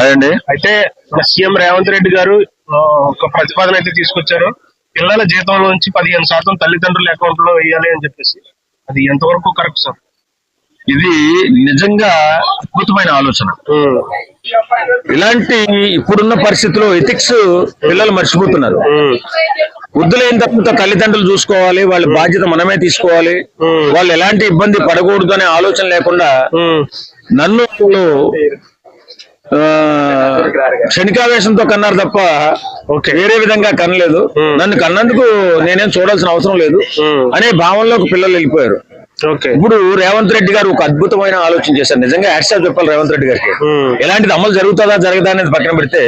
అదండి. అయితే సీఎం రేవంత్ రెడ్డి గారు ఒక ప్రతిపాదన అయితే తీసుకొచ్చారు. పిల్లల జీతంలో నుంచి పదిహేను శాతం తల్లిదండ్రుల అకౌంట్లో వేయాలి అని చెప్పేసి. అది ఎంతవరకు కరెక్ట్ సార్? ఇది నిజంగా అద్భుతమైన ఆలోచన. ఇలాంటి ఇప్పుడున్న పరిస్థితుల్లో ఎథిక్స్ పిల్లలు మర్చిపోతున్నారు. వృద్ధులైన తర్వాత తల్లిదండ్రులు చూసుకోవాలి వాళ్ళ బాధ్యత మనమే తీసుకోవాలి. వాళ్ళు ఎలాంటి ఇబ్బంది పడకూడదు అనే ఆలోచన లేకుండా నన్ను క్షణికావేశంతో కన్నారు తప్ప ఓకే. వేరే విధంగా కనలేదు. నన్ను కన్నందుకు నేనేం చూడాల్సిన అవసరం లేదు. అనే భావనలోకి పిల్లలు వెళ్ళిపోయారు. ఓకే. ఇప్పుడు రేవంత్ రెడ్డి గారు ఒక అద్భుతమైన ఆలోచన చేశారు. నిజంగా హ్యాట్సాప్ చెప్పాలి రేవంత్ రెడ్డి గారికి. ఎలాంటిది అమలు జరుగుతుందా జరగదా అనేది పక్కన పెడితే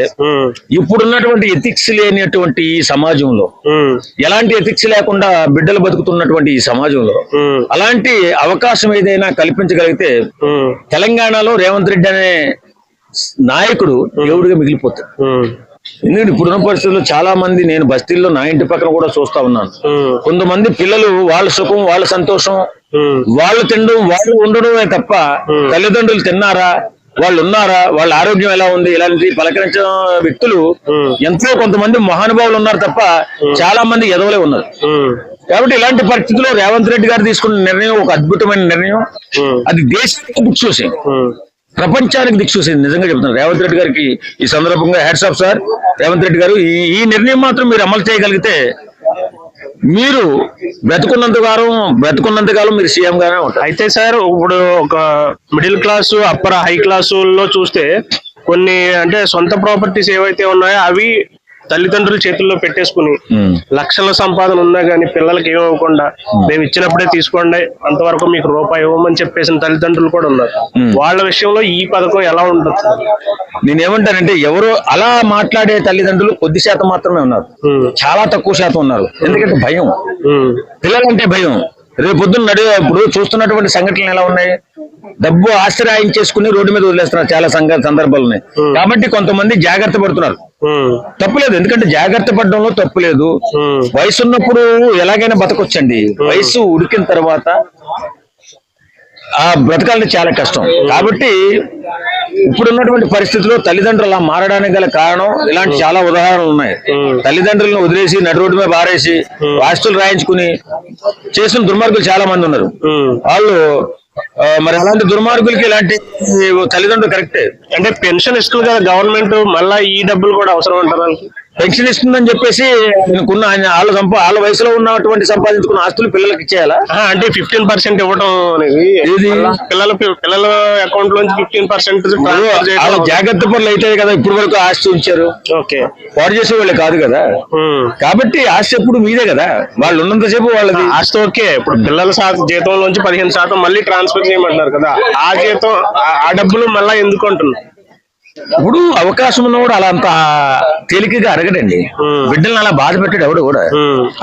ఇప్పుడున్నటువంటి ఎథిక్స్ లేనటువంటి ఈ సమాజంలో ఎలాంటి ఎథిక్స్ లేకుండా బిడ్డలు బతుకుతున్నటువంటి ఈ సమాజంలో అలాంటి అవకాశం ఏదైనా కల్పించగలిగితే తెలంగాణలో రేవంత్ రెడ్డి అనే నాయకుడు దేవుడిగా మిగిలిపోతాడు. ఎందుకంటే ఇప్పుడున్న పరిస్థితుల్లో చాలా మంది నేను బస్తీల్లో నా ఇంటి పక్కన కూడా చూస్తా ఉన్నాను. కొంతమంది పిల్లలు వాళ్ళ సుఖం వాళ్ళ సంతోషం వాళ్ళు తినడం వాళ్ళు ఉండడమే తప్ప తల్లిదండ్రులు తిన్నారా వాళ్ళు ఉన్నారా వాళ్ళ ఆరోగ్యం ఎలా ఉంది ఇలాంటి పలకరించిన వ్యక్తులు ఎంతో కొంతమంది మహానుభావులు ఉన్నారు తప్ప చాలా మంది ఎదవలే ఉన్నారు. కాబట్టి ఇలాంటి పరిస్థితుల్లో రేవంత్ రెడ్డి గారు తీసుకున్న నిర్ణయం ఒక అద్భుతమైన నిర్ణయం. అది దేశానికి ఉమ్. ప్రపంచానికి దిక్సూసి నిజంగా చెప్తున్నాను రేవంత్ రెడ్డి గారికి ఈ సందర్భంగా hats off sir Revanth Reddy గారు ఈ నిర్ణయం మాత్రం మీరు అమలు చేయగలిగితే మీరు బ్రతుకున్నంత కాలం బ్రతుకున్నంత కాలం మీరు సీఎం గానే ఉంటారు. అయితే సార్ ఇప్పుడు ఒక మిడిల్ క్లాస్ అప్పర్ హై క్లాసుల్లో చూస్తే కొన్ని అంటే సొంత ప్రాపర్టీస్ ఏవైతే ఉన్నాయో అవి తల్లిదండ్రుల చేతుల్లో పెట్టేసుకుని లక్షల సంపాదన ఉన్నా గానీ పిల్లలకి ఏమవ్వకుండా మేము. ఇచ్చినప్పుడే తీసుకోండి అంతవరకు మీకు రూపాయి ఇవ్వమని చెప్పేసిన తల్లిదండ్రులు కూడా ఉన్నారు. వాళ్ళ విషయంలో ఈ పథకం ఎలా ఉంటుంది నేనేమంటానంటే ఎవరు అలా మాట్లాడే తల్లిదండ్రులు కొద్ది శాతం మాత్రమే ఉన్నారు. చాలా తక్కువ శాతం ఉన్నారు. ఎందుకంటే భయం. పిల్లలంటే భయం. రేపు పొద్దున్న నడివే ఇప్పుడు చూస్తున్నటువంటి సంఘటనలు ఎలా ఉన్నాయి? డబ్బు ఆశ్రయించేసుకుని రోడ్డు మీద వదిలేస్తున్నారు చాలా సంఘ సందర్భాలు ఉన్నాయి కాబట్టి కొంతమంది జాగ్రత్త పడుతున్నారు. తప్పులేదు ఎందుకంటే జాగ్రత్త పడడంలో తప్పు లేదు. ఉమ్, వయసు ఉన్నప్పుడు ఎలాగైనా బతకొచ్చండి. వయసు ఉడికిన తర్వాత ఆ బ్రతకాలని చాలా కష్టం. కాబట్టి ఇప్పుడున్నటువంటి పరిస్థితుల్లో తల్లిదండ్రులు అలా మారడానికి గల కారణం ఇలాంటి చాలా ఉదాహరణలు ఉన్నాయి. తల్లిదండ్రులను వదిలేసి నడి రోడ్డు మీద బారేసి ఆస్తులు రాయించుకుని చేసిన దుర్మార్గులు చాలా మంది ఉన్నారు. వాళ్ళు మరి అలాంటి దుర్మార్గులకి ఇలాంటి తల్లిదండ్రులు కరెక్టే అంటే పెన్షన్ ఇస్తుంది కదా గవర్నమెంట్ మళ్ళా ఈ డబ్బులు కూడా అవసరం అంటారు వాళ్ళకి? పెన్షన్ ఇస్తుందని చెప్పేసి ఆయన వాళ్ళ సంప వాళ్ళ వయసులో ఉన్నటువంటి సంపాదించుకున్న ఆస్తులు పిల్లలకి ఇచ్చేయాలా? అంటే ఫిఫ్టీన్ పర్సెంట్ ఇవ్వడం అనేది పిల్లల పిల్లల అకౌంట్ లోంచి ఫిఫ్టీన్ పర్సెంట్ వాళ్ళ జాగ్రత్త పనులు అయితే కదా ఇప్పటి వరకు ఆస్తి ఉంచారు. ఓకే. పాడు చేసే వాళ్ళే కాదు? కదా. కాబట్టి ఆస్తి ఎప్పుడు మీదే కదా? వాళ్ళు ఉన్నంతసేపు వాళ్ళది. ఆస్తి ఓకే. ఇప్పుడు పిల్లల శాతం జీతంలోంచి పదిహేను శాతం మళ్ళీ ట్రాన్స్ఫర్ చేయమంటున్నారు కదా. ఆ జీతం ఆ- ఆ డబ్బులు మళ్ళీ ఎందుకు అంటున్నారు? ఇప్పుడు అవకాశం ఉన్నవాడు అలా అంత తేలికగా అడగడండి Hmm. బిడ్డలను అలా బాధ పెట్టాడు ఎవడు కూడా.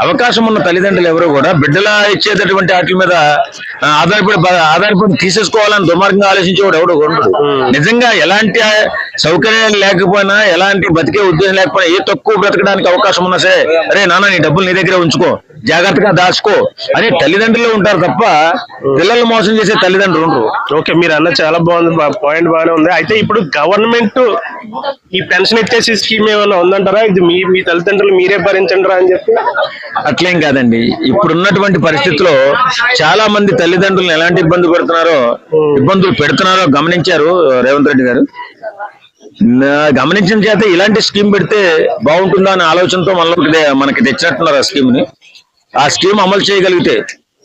అవకాశం ఉన్న తల్లిదండ్రులు ఎవరు కూడా బిడ్డల ఇచ్చేటటువంటి వాటి మీద ఆధారపడి ఆధారపడి తీసేసుకోవాలని దుర్మార్గంగా ఆలోచించేవాడు ఎవడు ఉండడు. నిజంగా ఎలాంటి సౌకర్యాలు లేకపోయినా ఎలాంటి బతికే ఉద్దేశం లేకపోయినా ఏ తక్కువ బ్రతకడానికి అవకాశం ఉన్నా సరే అరే నాన్న నీ డబ్బులు నీ దగ్గర ఉంచుకో జాగ్రత్తగా దాచుకో అని తల్లిదండ్రులు ఉంటారు తప్ప పిల్లల్ని మోసం చేసే తల్లిదండ్రులు ఉండరు. ఓకే మీరు అన్న చాలా బాగుంది పాయింట్ బాగానే ఉంది. అయితే ఇప్పుడు గవర్నమెంట్ ఈ పెన్షన్ ఇచ్చేసి స్కీమ్ ఏమైనా ఉందంటారా? ఇది మీ మీ తల్లిదండ్రులు మీరే భరించండి అని చెప్పి? అట్లేం కాదండి. ఇప్పుడు ఉన్నటువంటి పరిస్థితిలో చాలా మంది తల్లిదండ్రులను ఎలాంటి ఇబ్బంది పెడుతున్నారో ఇబ్బందులు పెడుతున్నారో గమనించారు రేవంత్ రెడ్డి గారు. గమనించిన చేత ఇలాంటి స్కీమ్ పెడితే బాగుంటుందా అనే ఆలోచనతో మనలోకి మనకి తెచ్చినట్టున్నారు ఆ స్కీమ్ని ఆ స్కీమ్ అమలు చేయగలిగితే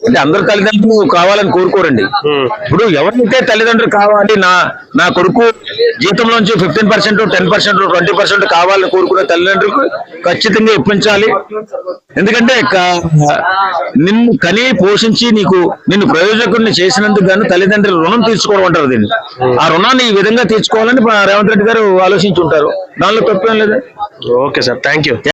అంటే అందరు తల్లిదండ్రులు కావాలని కోరుకోరండి. ఇప్పుడు ఎవరైతే తల్లిదండ్రులు కావాలి నా నా కొడుకు జీతంలోంచి fifteen percent ten percent twenty percent కావాలని కోరుకునే తల్లిదండ్రులకు ఖచ్చితంగా ఇప్పించాలి. ఎందుకంటే నిన్ను కని పోషించి నీకు నిన్ను ప్రయోజకుడిని చేసినందుకు గాను తల్లిదండ్రులు రుణం తీర్చుకోవడం అంటారు దీన్ని. ఆ రుణాన్ని ఈ విధంగా తీర్చుకోవాలని రేవంత్ రెడ్డి గారు ఆలోచించి ఉంటారు దానిలో తప్పేం లేదు. Okay sir thank you